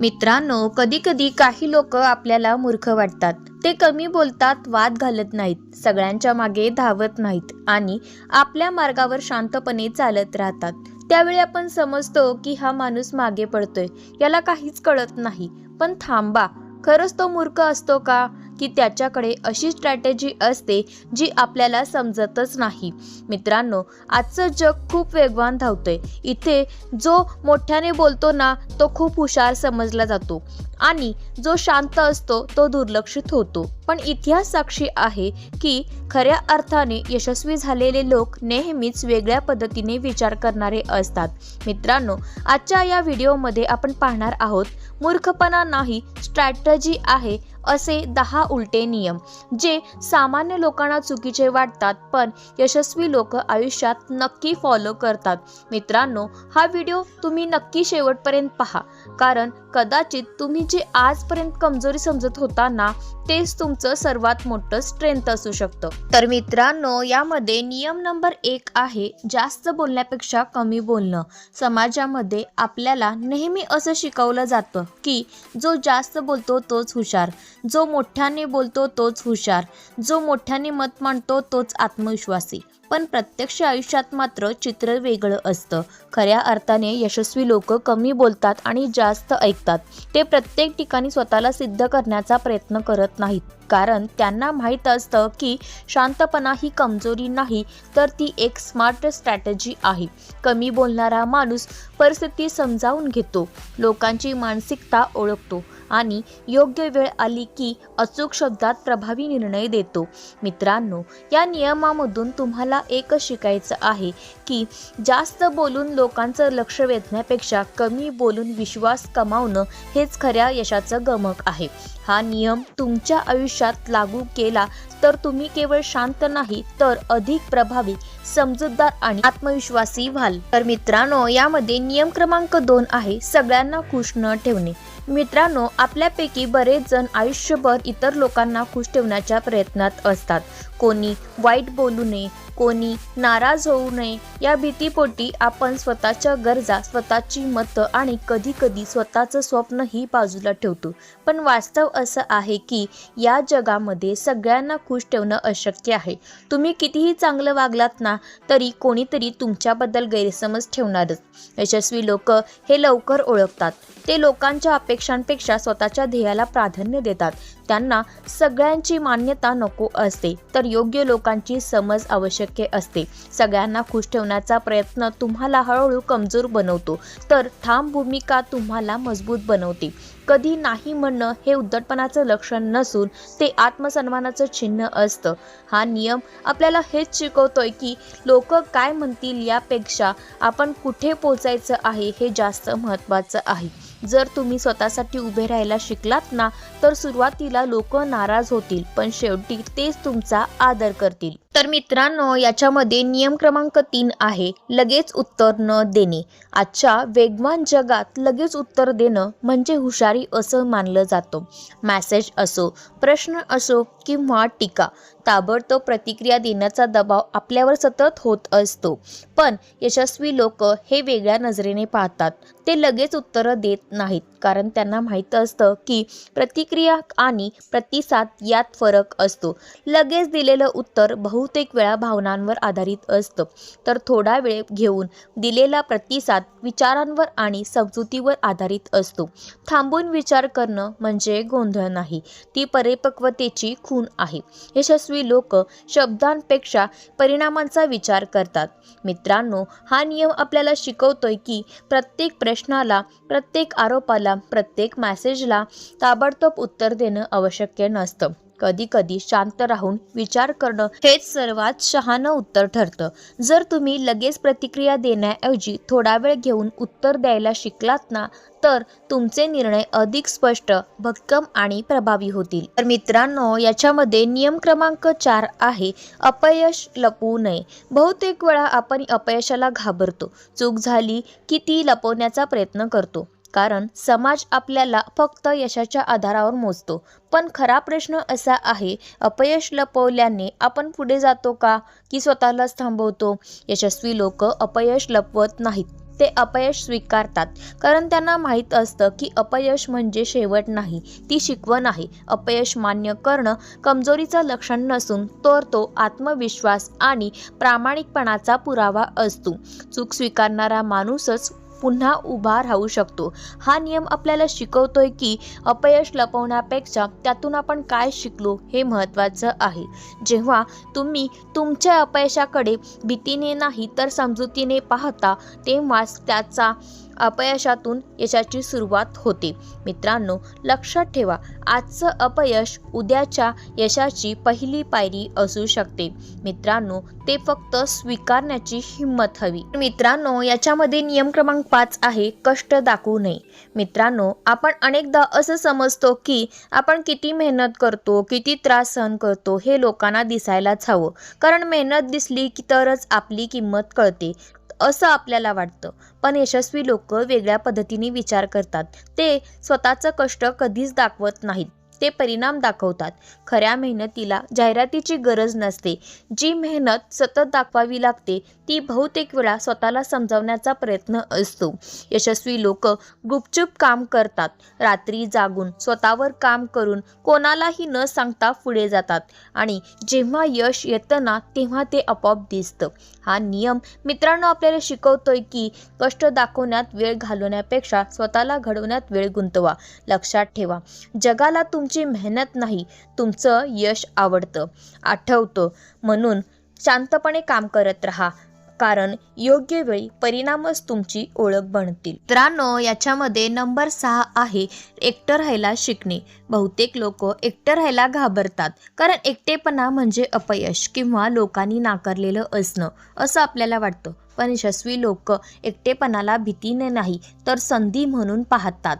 मित्रांनो कधी कधी काही लोक आपल्याला मूर्ख वाटतात. ते कमी बोलतात वाद घालत नाहीत सगळ्यांच्या मागे धावत नाहीत आणि आपल्या मार्गावर शांतपणे चालत राहतात. त्यावेळी आपण समजतो की हा माणूस मागे पडतोय याला काहीच कळत नाही. पण थांबा खरंच तो मूर्ख असतो का? की त्याच्याकडे अशी स्ट्रॅटेजी असते जी आपल्याला समजतच नाही. मित्रांनो आजचं जग खूप वेगवान धावतंय. इथे जो मोठ्याने बोलतो ना तो खूप हुशार समजला जातो. आणि जो शांत असतो तो दुर्लक्षित होतो. पण इतिहास साक्षी आहे की खऱ्या अर्थाने यशस्वी झालेले लोक नेहमीच वेगळ्या पद्धतीने विचार करणारे असतात. मित्रांनो आजच्या या व्हिडिओमध्ये आपण पाहणार आहोत मूर्खपणा नाही स्ट्रॅटजी आहे असे दहा उलटे नियम जे सामान्य लोकांना चुकीचे वाटतात पण यशस्वी लोक आयुष्यात नक्की फॉलो करतात. मित्रांनो हा व्हिडिओ तुम्ही नक्की शेवटपर्यंत पहा कारण कदाचित तुम्ही जे आजपर्यंत कमजोरी समजत होता ना तेच तुमचं सर्वात मोठं स्ट्रेंथ असू शकतं. तर मित्रांनो यामध्ये नियम नंबर एक आहे जास्त बोलण्यापेक्षा कमी बोलणं. समाजामध्ये आपल्याला नेहमी असं शिकवलं जातं की जो जास्त बोलतो तोच हुशार. जो मोठ्याने बोलतो तोच हुशार. जो मोठ्याने मत मांडतो तोच आत्मविश्वासी. पण प्रत्यक्ष आयुष्यात मात्र चित्र वेगळं असतं. खऱ्या अर्थाने यशस्वी लोक कमी बोलतात आणि जास्त ऐकतात. ते प्रत्येक ठिकाणी स्वतःला सिद्ध करण्याचा प्रयत्न करत नाहीत. कारण त्यांना माहीत असतं की शांतपणा ही कमजोरी नाही तर ती एक स्मार्ट स्ट्रॅटेजी आहे. कमी बोलणारा माणूस परिस्थिती समजावून घेतो. लोकांची मानसिकता ओळखतो. आणि योग्य वेळ आली की अचूक शब्दात प्रभावी निर्णय देतो. मित्रांनो या नियमामधून तुम्हाला एकच शिकायचं आहे की जास्त बोलून लोकांचं लक्ष वेधण्यापेक्षा कमी बोलून विश्वास कमावणं हेच खऱ्या यशाचं गमक आहे. हा नियम तुमच्या आयुष्यात लागू केला तर तुम्ही केवळ शांत नाही तर अधिक प्रभावी समजूतदार आणि आत्मविश्वासी व्हाल. तर मित्रांनो यामध्ये नियम क्रमांक दोन आहे सगळ्यांना खुश न ठेवणे. मित्रांनो आपल्यापैकी बरेच जण आयुष्यभर इतर लोकांना खुश ठेवण्याच्या प्रयत्नात असतात. कोणी वाईट बोलू नये कोणी नाराज होऊ नये या भीतीपोटी आपण स्वतःच्या गरजा स्वतःची मतं आणि कधीकधी स्वतःचं स्वप्नही बाजूला ठेवतो. पण वास्तव असं आहे की या जगामध्ये सगळ्यांना खुश ठेवणं अशक्य आहे. तुम्ही कितीही चांगलं वागलात ना तरी कोणीतरी तुमच्याबद्दल गैरसमज ठेवणारच. यशस्वी लोक हे लवकर ओळखतात. ते लोकांच्या अपेक्षांपेक्षा स्वतःच्या ध्येयाला प्राधान्य देतात. त्यांना सगळ्यांची मान्यता नको असते तर योग्य लोकांची समज आवश्यक असते. सगळ्यांना खुश ठेवण्याचा प्रयत्न तुम्हाला हळूहळू कमजोर बनवतो तर ठाम भूमिका तुम्हाला मजबूत बनवते. कधी नाही म्हणणं हे उद्धटपणाचं लक्षण नसून ते आत्मसन्मानाचं चिन्ह असतं. हा नियम आपल्याला हेच शिकवतोय की लोक काय म्हणतील यापेक्षा आपण कुठे पोचायचं आहे हे जास्त महत्त्वाचं आहे. जर तुम्ही स्वतःसाठी उभे राहायला शिकलात ना तर सुरुवातीला लोक नाराज होतील पण शेवटी तेच तुमचा आदर करतील. तर मित्रांनो याच्यामध्ये नियम क्रमांक तीन आहे लगेच उत्तर न देणे. आजच्या वेगवान जगात लगेच उत्तर देणं म्हणजे हुशारी असं मानलं जातं. मॅसेज असो प्रश्न असो किंवा टीका ताबडतोब प्रतिक्रिया देण्याचा दबाव आपल्यावर सतत होत असतो. पण यशस्वी लोक हे वेगळ्या नजरेने पाहतात. ते लगेच उत्तरं देत नाहीत. कारण त्यांना माहीत असतं की प्रतिक्रिया आणि प्रतिसाद यात फरक असतो. लगेच दिलेलं उत्तर बहुतेक वेळा भावनांवर आधारित असतं. तर थोडा वेळ घेऊन दिलेला प्रतिसाद विचारांवर आणि समजुतीवर आधारित असतो. थांबून विचार करणं म्हणजे गोंधळ नाही. ती परिपक्वतेची खूण आहे. यशस्वी लोक शब्दांपेक्षा परिणामांचा विचार करतात. मित्रांनो हा नियम आपल्याला शिकवतोय की प्रत्येक प्रश्नाला प्रत्येक आरोपाला प्रत्येक मॅसेजला ताबडतोब उत्तर देणं आवश्यक नसतं. कधी कधी शांत राहून विचार करणं हेच सर्वात शहाणं उत्तर ठरतं. जर तुम्ही लगेच प्रतिक्रिया देण्याऐवजी थोडा वेळ घेऊन उत्तर द्यायला शिकलात ना तर तुमचे निर्णय अधिक स्पष्ट भक्कम आणि प्रभावी होतील. तर मित्रांनो याच्यामध्ये नियम क्रमांक चार आहे अपयश लपवू नये. बहुतेक वेळा आपण अपयशाला घाबरतो. चूक झाली की ती लपवण्याचा प्रयत्न करतो. कारण समाज आपल्याला फक्त यशाच्या आधारावर मोजतो. पण खरा प्रश्न असा आहे अपयश लपवल्याने आपण पुढे जातो का? की स्वतःलाच थांबवतो? यशस्वी लोक अपयश लपवत नाहीत. ते अपयश स्वीकारतात. कारण त्यांना माहीत असतं की अपयश म्हणजे शेवट नाही ती शिकवण आहे. अपयश मान्य करणं कमजोरीचं लक्षण नसून तर तो आत्मविश्वास आणि प्रामाणिकपणाचा पुरावा असतो. चूक स्वीकारणारा माणूसच पुन्हा उभा राहू शकतो. हा नियम आपल्याला शिकवतोय की अपयश लपवण्यापेक्षा त्यातून आपण काय शिकलो हे महत्त्वाचं आहे. जेव्हा तुम्ही तुमच्या अपयशाकडे भीतीने नाही तर समजुतीने पाहता तेव्हाच त्याचा अपयशातून यशाची सुरुवात होते. मित्रांनो लक्षात ठेवा आजचं अपयश उद्याच्या यशाची पहिली पायरी असू शकते. मित्रांनो ते फक्त स्वीकारण्याची हिंमत हवी. मित्रांनो याच्यामध्ये नियम क्रमांक पाच आहे कष्ट दाखवू नये. मित्रांनो आपण अनेकदा असं समजतो की आपण किती मेहनत करतो किती त्रास सहन करतो हे लोकांना दिसायलाच हवं. कारण मेहनत दिसली की तरच आपली किंमत कळते. असं आपल्याला वाटतं. पण यशस्वी लोक वेगळ्या पद्धतीने विचार करतात. ते स्वतःचं कष्ट कधीच दाखवत नाहीत. ते परिणाम दाखवतात. खऱ्या मेहनतीला जाहिरातीची गरज नसते. जी मेहनत सतत दाखवावी लागते ती बहुतेक वेळा स्वतःला समजावण्याचा प्रयत्न असतो. यशस्वी लोक गुपचूप काम करतात. रात्री जागून स्वतःवर काम करून कोणालाही न सांगता पुढे जातात. आणि जेव्हा यश येतं ना तेव्हा ते आपोआप दिसतं. हा नियम मित्रांनो आपल्याला शिकवतोय की कष्ट दाखवण्यात वेळ घालवण्यापेक्षा स्वतःला घडवण्यात वेळ गुंतवा. लक्षात ठेवा जगाला तुमची मेहनत नाही तुमचं यश आवडतं आठवतं. म्हणून शांतपणे काम करत राहा. कारण योग्य वेळी परिणामच तुमची ओळख बनतील. मित्रांनो याच्यामध्ये नंबर सहा आहे एकटं राहायला शिकणे. बहुतेक लोक एकटं राहायला घाबरतात कारण एकटेपणा म्हणजे अपयश किंवा लोकांनी नाकारलेलं असणं असं आपल्याला वाटतं. पण यशस्वी लोक एकटेपणाला भीतीने नाही तर संधी म्हणून पाहतात.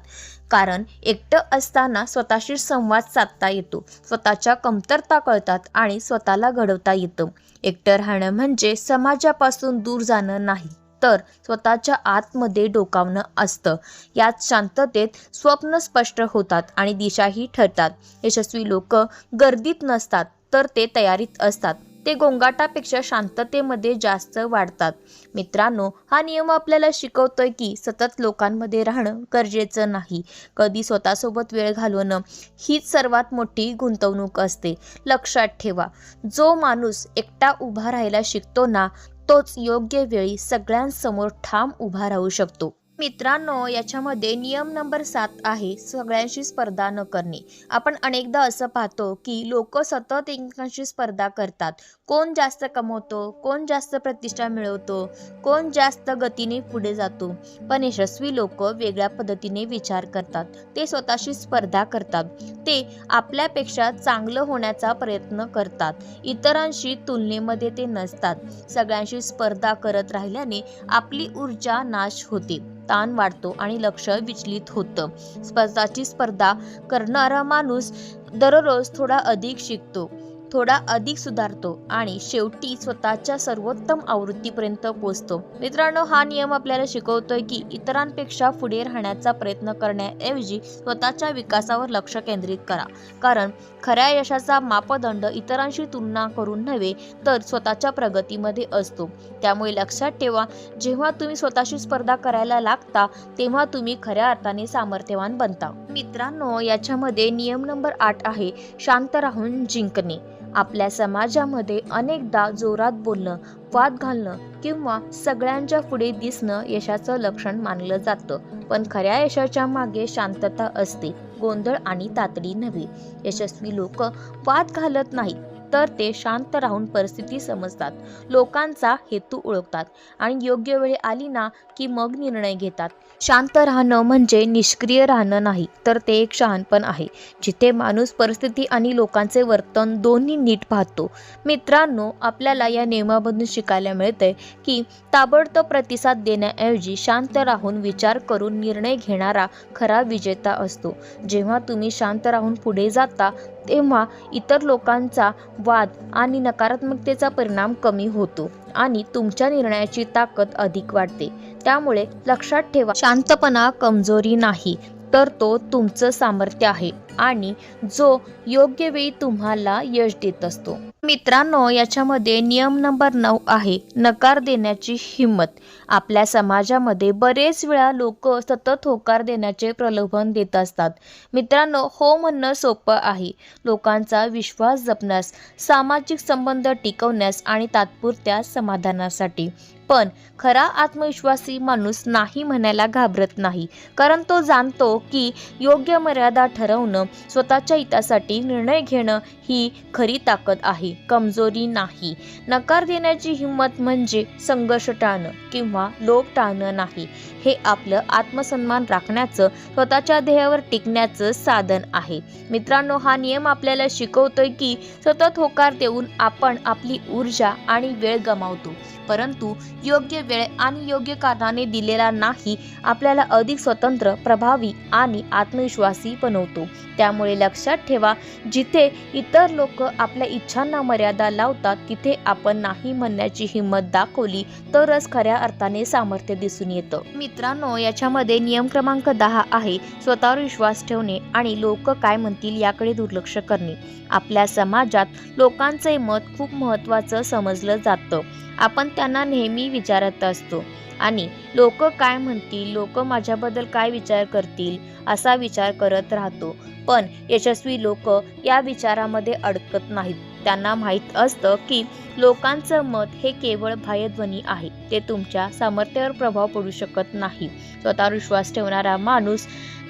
कारण एकटं असताना स्वतःशी संवाद साधता येतो स्वतःच्या कमतरता कळतात आणि स्वतःला घडवता येतं. एकटं राहणं म्हणजे समाजापासून दूर जाणं नाही तर स्वतःच्या आतमध्ये डोकावणं असतं. यात शांततेत स्वप्न स्पष्ट होतात आणि दिशाही ठरतात. यशस्वी लोक गर्दीत नसतात तर ते तयारीत असतात. ते गोंगाटापेक्षा शांततेमध्ये जास्त वाढतात. मित्रांनो हा नियम आपल्याला शिकवतोय की सतत लोकांमध्ये राहणं गरजेचं नाही. कधी स्वतःसोबत वेळ घालवणं हीच सर्वात मोठी गुंतवणूक असते. लक्षात ठेवा जो माणूस एकटा उभा राहायला शिकतो ना तोच योग्य वेळी सगळ्यांसमोर ठाम उभा राहू शकतो. मित्रांनो याच्यामध्ये नियम नंबर सात आहे सगळ्यांशी स्पर्धा न करणे. आपण अनेकदा असं पाहतो की लोक सतत एकमेकांशी स्पर्धा करतात. कोण जास्त कमवतो कोण जास्त प्रतिष्ठा मिळवतो कोण जास्त गतीने पुढे जातो. पण यशस्वी लोक वेगळ्या पद्धतीने विचार करतात. ते स्वतःशी स्पर्धा करतात. ते आपल्यापेक्षा चांगलं होण्याचा प्रयत्न करतात. इतरांशी तुलनेमध्ये ते नसतात. सगळ्यांशी स्पर्धा करत राहिल्याने आपली ऊर्जा नाश होते. ताण वाढतो आणि लक्ष विचलित होतं. स्पर्धाची स्पर्धा करणारा माणूस दररोज थोडा अधिक शिकतो. थोडा अधिक सुधारतो आणि शेवटी स्वतःच्या सर्वोत्तम आवृत्तीपर्यंत पोहोचतो. मित्रांनो हा नियम आपल्याला शिकवतोय की इतरांपेक्षा पुढे राहण्याचा प्रयत्न करण्याऐवजी स्वतःच्या विकासावर लक्ष केंद्रित करा. कारण खऱ्या यशाचा मापदंड इतरांशी तुलना करून नव्हे तर स्वतःच्या प्रगतीमध्ये असतो. त्यामुळे लक्षात ठेवा जेव्हा तुम्ही स्वतःशी स्पर्धा करायला लागता तेव्हा तुम्ही खऱ्या अर्थाने सामर्थ्यवान बनता. मित्रांनो याच्यामध्ये नियम नंबर आठ आहे शांत राहून जिंकणे. आपल्या समाजामध्ये अनेकदा जोरात बोलणं वाद घालणं किंवा सगळ्यांच्या पुढे दिसणं यशाचं लक्षण मानलं जातं. पण खऱ्या यशाच्या मागे शांतता असते गोंधळ आणि तातडी नव्हे. यशस्वी लोक वाद घालत नाहीत. तर ते शांत राहून परिस्थिती समजतात. लोकांचा हेतू ओळखतात. आणि योग्य वेळ आली ना की मग निर्णय घेतात. शांत राहणं म्हणजे निष्क्रिय राहणं नाही तर ते एक शहाणपण आहे. जिथे माणूस परिस्थिती आणि लोकांचे वर्तन दोन्ही नीट पाहतो. मित्रांनो आपल्याला या नियमामधून शिकायला मिळते की ताबडतोब प्रतिसाद देण्याऐवजी शांत राहून विचार करून निर्णय घेणारा खरा विजेता असतो. जेव्हा तुम्ही शांत राहून पुढे जाता तेव्हा इतर लोकांचा वाद आणि नकारात्मकतेचा परिणाम कमी होतो आणि तुमच्या निर्णयाची ताकद अधिक वाढते. त्यामुळे लक्षात ठेवा शांतपणा कमजोरी नाही तर तो तुमचं सामर्थ्य आहे. आणि जो योग्य वेळी तुम्हाला यश देत असतो. मित्रांनो याच्यामध्ये नियम नंबर नऊ आहे नकार देण्याची हिंमत. आपल्या समाजामध्ये बरेच वेळा लोक सतत होकार देण्याचे प्रलोभन देत असतात. मित्रांनो हो म्हणणं सोपं आहे. लोकांचा विश्वास जपण्यास सामाजिक संबंध टिकवण्यास आणि तात्पुरत्या समाधानासाठी. पण खरा आत्मविश्वासी माणूस नाही म्हणायला घाबरत नाही. कारण तो जाणतो की योग्य मर्यादा ठरवणं स्वतःच्या हितासाठी निर्णय घेणं ही खरी ताकद आहे. कमजोरी नाही. नकार देण्याची हिंमत म्हणजे संघर्ष टाळणं किंवा लोभ टाळणं नाही. हे आपलं आत्मसन्मान राखण्याचं स्वतःच्या ध्येयावर टिकण्याचं साधन आहे. मित्रांनो हा नियम आपल्याला शिकवतोय की सतत होकार देऊन आपण आपली ऊर्जा आणि वेळ गमावतो. परंतु योग्य वेळ आणि योग्य कारणाने दिलेला नाही आपल्याला अधिक स्वतंत्र प्रभावी आणि आत्मविश्वासी बनवतो. त्यामुळे लक्षात ठेवा जिथे इतर लोक आपल्या इच्छांना मर्यादा लावतात तिथे आपण नाही म्हणण्याची हिंमत दाखवली तरच खऱ्या अर्थाने सामर्थ्य दिसून येतं. मित्रांनो याच्यामध्ये नियम क्रमांक दहा आहे स्वतःवर विश्वास ठेवणे आणि लोक काय म्हणतील याकडे दुर्लक्ष करणे. आपल्या समाजात लोकांचे मत खूप महत्त्वाचं समजलं जातं. आपण त्यांना नेहमी विचारत असतो. आणि लोक काय म्हणतील? लोक माझ्याबद्दल काय विचार करतील? असा विचार करत राहतो. पण यशस्वी लोक या विचारामध्ये अडकत नाहीत. त्यांना माहीत असतं की लोकांचं मत हे केवळ बाह्यध्वनी आहे. ते तुमच्या सामर्थ्यावर प्रभाव पडू शकत नाही. स्वतःवर विश्वास ठेवणारा माणूस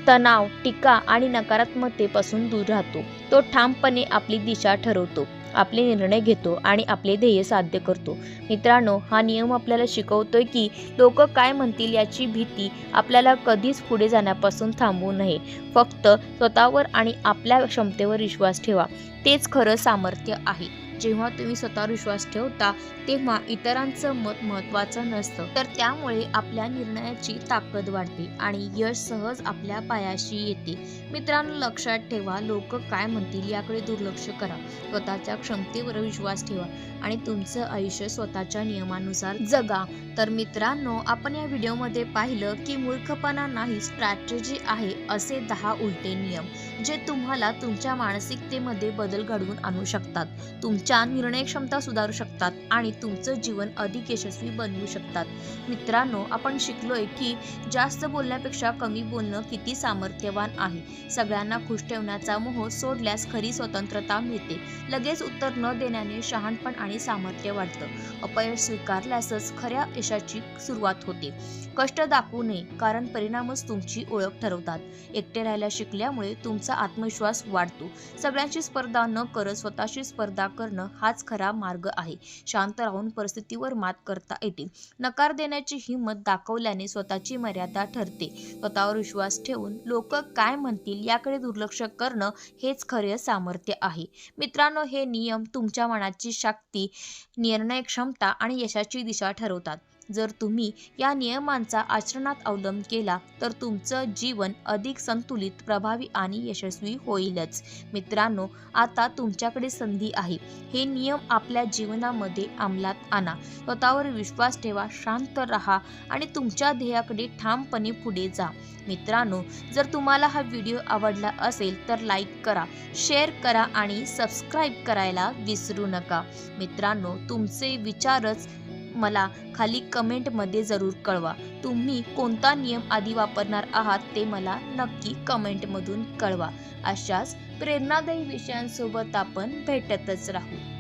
तणाव टीका आणि नकारात्मकतेपासून दूर राहतो. तो ठामपणे आपली दिशा ठरवतो. आपले निर्णय घेतो आणि आपले ध्येय साध्य करतो. मित्रांनो हा नियम आपल्याला शिकवतोय की लोक काय म्हणतील याची भीती आपल्याला कधीच पुढे जाण्यापासून थांबवू नये. फक्त स्वतःवर आणि आपल्या क्षमतेवर विश्वास ठेवा. तेच खरं सामर्थ्य आहे. जेव्हा तुम्ही स्वतःवर विश्वास ठेवता तेव्हा इतरांचं मत महत्त्वाचं नसतं. तर त्यामुळे आपल्या निर्णयाची ताकद वाढते आणि यश सहज आपल्या पायाशी येते. मित्रांनो लक्षात ठेवा लोक काय म्हणतील याकडे दुर्लक्ष करा. स्वतःच्या क्षमतेवर विश्वास ठेवा आणि तुमचं आयुष्य स्वतःच्या नियमानुसार जगा. तर मित्रांनो आपण या व्हिडिओमध्ये पाहिलं की मूर्खपणा नाही स्ट्रॅटेजी आहे असे दहा उलटे नियम जे तुम्हाला तुमच्या मानसिकतेमध्ये बदल घडवून आणू शकतात. तुमच्या निर्णय क्षमता सुधारू शकतात आणि तुमचं जीवन अधिक यशस्वी बनवू शकतात. मित्रांनो आपण शिकलोय की जास्त बोलण्यापेक्षा कमी बोलणं किती सामर्थ्यवान आहे. सगळ्यांना खुश ठेवण्याचा मोह सोडल्यास खरी स्वतंत्रता मिळते. लगेच उत्तर न देण्याने शहाणपण आणि सामर्थ्य वाढतं. अपयश स्वीकारल्यासच खऱ्या यशाची सुरुवात होते. कष्ट दाखवू नये कारण परिणामच तुमची ओळख ठरवतात. एकटे राहायला शिकल्यामुळे तुमचा आत्मविश्वास वाढतो. सगळ्यांची स्पर्धा न करत स्वतःशी स्पर्धा करणं हाच खरा मार्ग आहे. शांत राहून परिस्थितीवर मात करता येते. नकार देण्याची हिंमत दाखवल्याने स्वतःची मर्यादा ठरते. स्वतःवर विश्वास ठेवून लोक काय म्हणतील याकडे दुर्लक्ष करणं हेच खरे सामर्थ्य आहे. मित्रांनो हे नियम तुमच्या मनाची शक्ती निर्णय क्षमता आणि यशाची दिशा ठरवतात. जर तुम्ही या नियमांचा आचरणात अवलंब केला तर तुमचं जीवन अधिक संतुलित प्रभावी आणि यशस्वी होईलच. मित्रांनो आता तुमच्याकडे संधी आहे. हे नियम आपल्या जीवनामध्ये अंमलात आणा. स्वतःवर विश्वास ठेवा शांत राहा आणि तुमच्या ध्येयाकडे ठामपणे पुढे जा. मित्रांनो जर तुम्हाला हा व्हिडिओ आवडला असेल तर लाईक करा शेअर करा आणि सबस्क्राईब करायला विसरू नका. मित्रांनो तुमचे विचारच मला खाली कमेंटमध्ये जरूर कळवा. तुम्ही कोणता नियम आधी वापरणार आहात ते मला नक्की कमेंटमधून कळवा. अशाच प्रेरणादायी विषयांसोबत आपण भेटतच राहू.